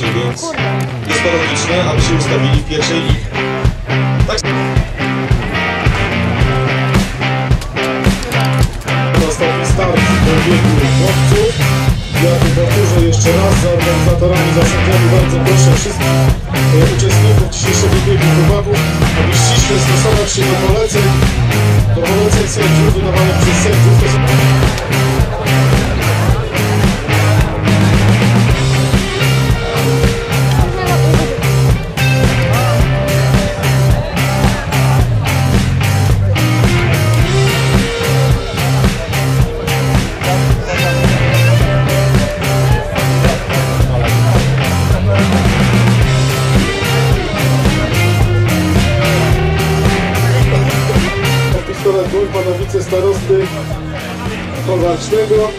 meczu, więc jest to logiczne, aby się ustawili w pierwszej lidze. Tak Nastąpi start do biegu chłopców. Ja tu powtórzę jeszcze raz za organizatorami, za bardzo proszę wszystkich e, uczestników dzisiejszego biegu chłopaków, aby ściśle stosować się do poleceń, do poleceń sędziów wydawanych przez sędziów. Starosty Kolwarcznego.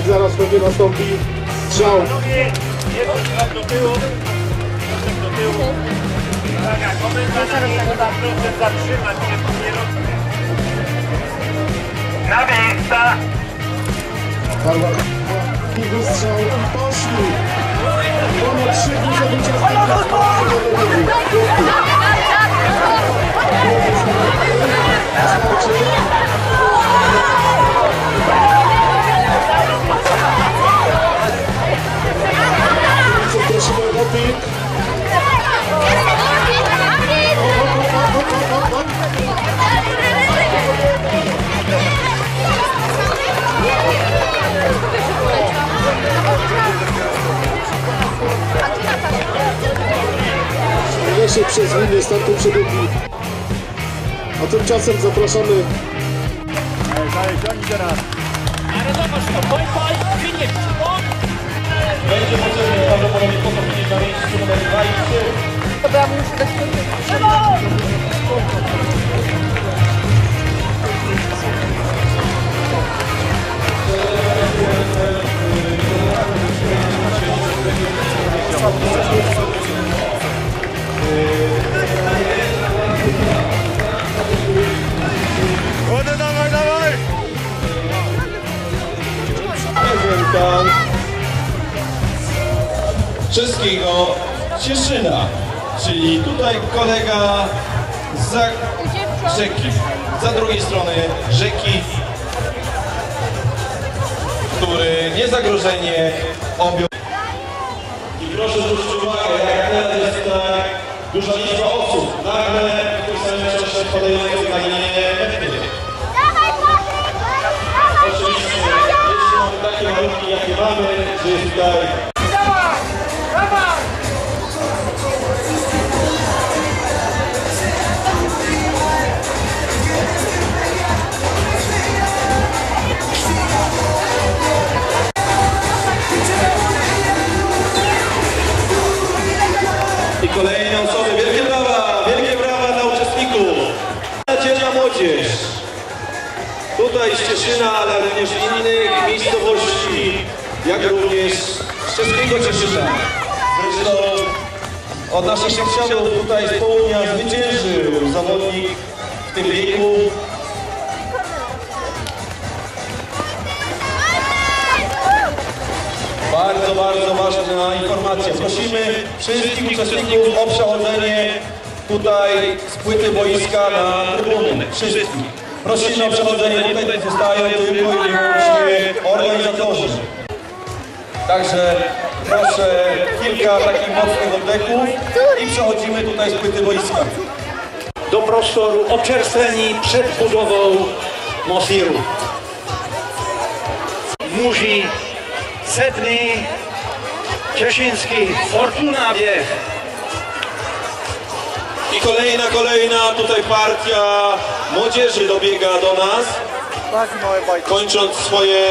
I zaraz pewnie nastąpi strzał. Na miejsca. I wystrzał i poszli. Ponad 3 dni Lesie przez linię startu przedługi. A tymczasem zapraszamy będzie potrzebny prawdopodobnie potopienie na miejscu numer 2 i 3. Dobra, muszę dać Wody Cieszyna, czyli tutaj kolega za rzeki, za drugiej strony rzeki, który niezagrożenie objął. I proszę zwrócić uwagę, jak teraz jest tutaj duża liczba osób, nagle tym samym czasie podających na linię mety. Oczywiście, jeśli mamy takie warunki, jakie mamy, że jest tutaj czeskiego Cieszyna. Zresztą od naszych sąsiadów tutaj z południa zwyciężył zawodnik w tym wieku. Bardzo, bardzo ważna informacja. Prosimy wszystkich uczestników o przechodzenie tutaj z płyty boiska na trybuny. Wszystkich. Prosimy o przechodzenie. Tutaj zostają tylko i wyłącznie organizatorzy. Także proszę kilka takich mocnych oddechów i przechodzimy tutaj z płyty boiska. do prostoru oczerstweni przed budową Mosiru. Musi setny Cieszyński Fortuna bieg. I kolejna, kolejna tutaj partia młodzieży dobiega do nas. Kończąc swoje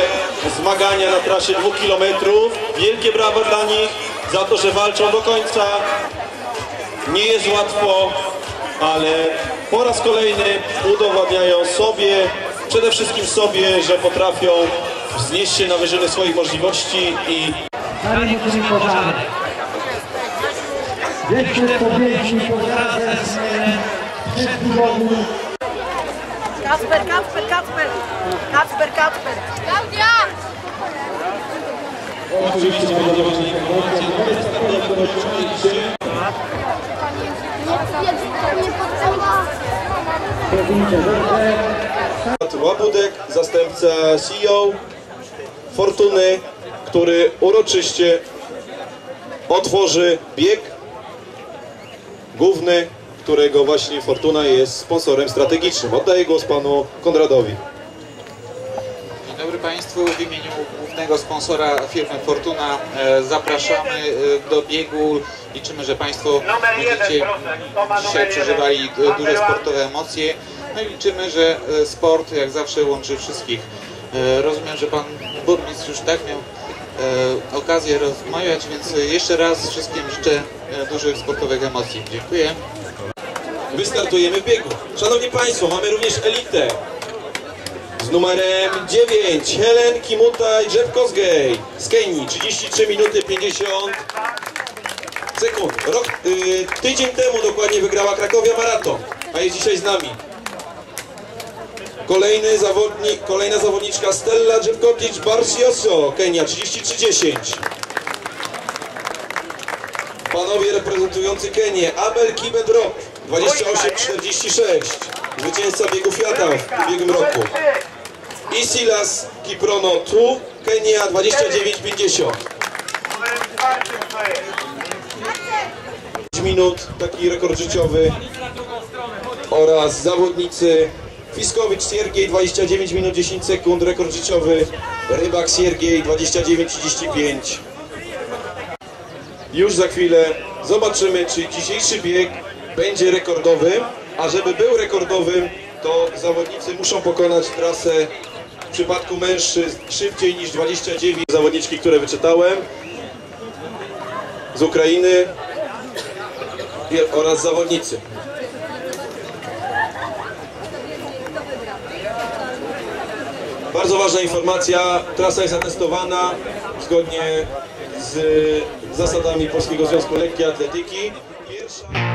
zmagania na trasie dwóch kilometrów. Wielkie brawa dla nich za to, że walczą do końca. Nie jest łatwo, ale po raz kolejny udowadniają sobie, przede wszystkim sobie, że potrafią wznieść się na wyżyny swoich możliwości i. Jeszcze przed budową Kacper, Kacper, Kacper! Kacper, Kacper! Klaudia! Oczywiście podawana informacja, numer startowy, który otrzymaliście. Nie potrzeba. Łabudek, zastępca CEO Fortuny, który uroczyście otworzy bieg główny, którego właśnie Fortuna jest sponsorem strategicznym. Oddaję głos panu Konradowi. Dzień dobry Państwu. W imieniu głównego sponsora firmy Fortuna e, zapraszamy e, do biegu. Liczymy, że Państwo będziecie dzisiaj przeżywali duże sportowe emocje. No i liczymy, że e, sport jak zawsze łączy wszystkich. Rozumiem, że Pan Burmistrz już tak miał okazję rozmawiać, więc jeszcze raz wszystkim życzę dużych sportowych emocji. Dziękuję. Wystartujemy w biegu. Szanowni Państwo, mamy również elitę. Numerem 9 Helen Kimuta i Jeff z Kenii. 33 minuty 50 sekund. Rok, y, tydzień temu dokładnie wygrała Krakowia Maraton, a jest dzisiaj z nami. Kolejny zawodnik, kolejna zawodniczka Stella Jepkotic Barcioso, Kenia 33-10. Panowie reprezentujący Kenię, Abel Kibedrop 28-46. Zwycięzca biegu Fiata w ubiegłym roku. I Silas Kiprono Tu, Kenia 29-50. Numerem czwartym to jest. 5 minut, taki rekord życiowy. Oraz zawodnicy Fiskowicz Siergiej 29 minut 10 sekund, rekord życiowy. Rybak Siergiej 29-35. Już za chwilę zobaczymy, czy dzisiejszy bieg będzie rekordowy, a żeby był rekordowym, to zawodnicy muszą pokonać trasę w przypadku mężczyzn szybciej niż 29 zawodniczki, które wyczytałem z Ukrainy oraz zawodnicy. Bardzo ważna informacja, trasa jest atestowana zgodnie z zasadami Polskiego Związku Lekkiej Atletyki. Pierwsza...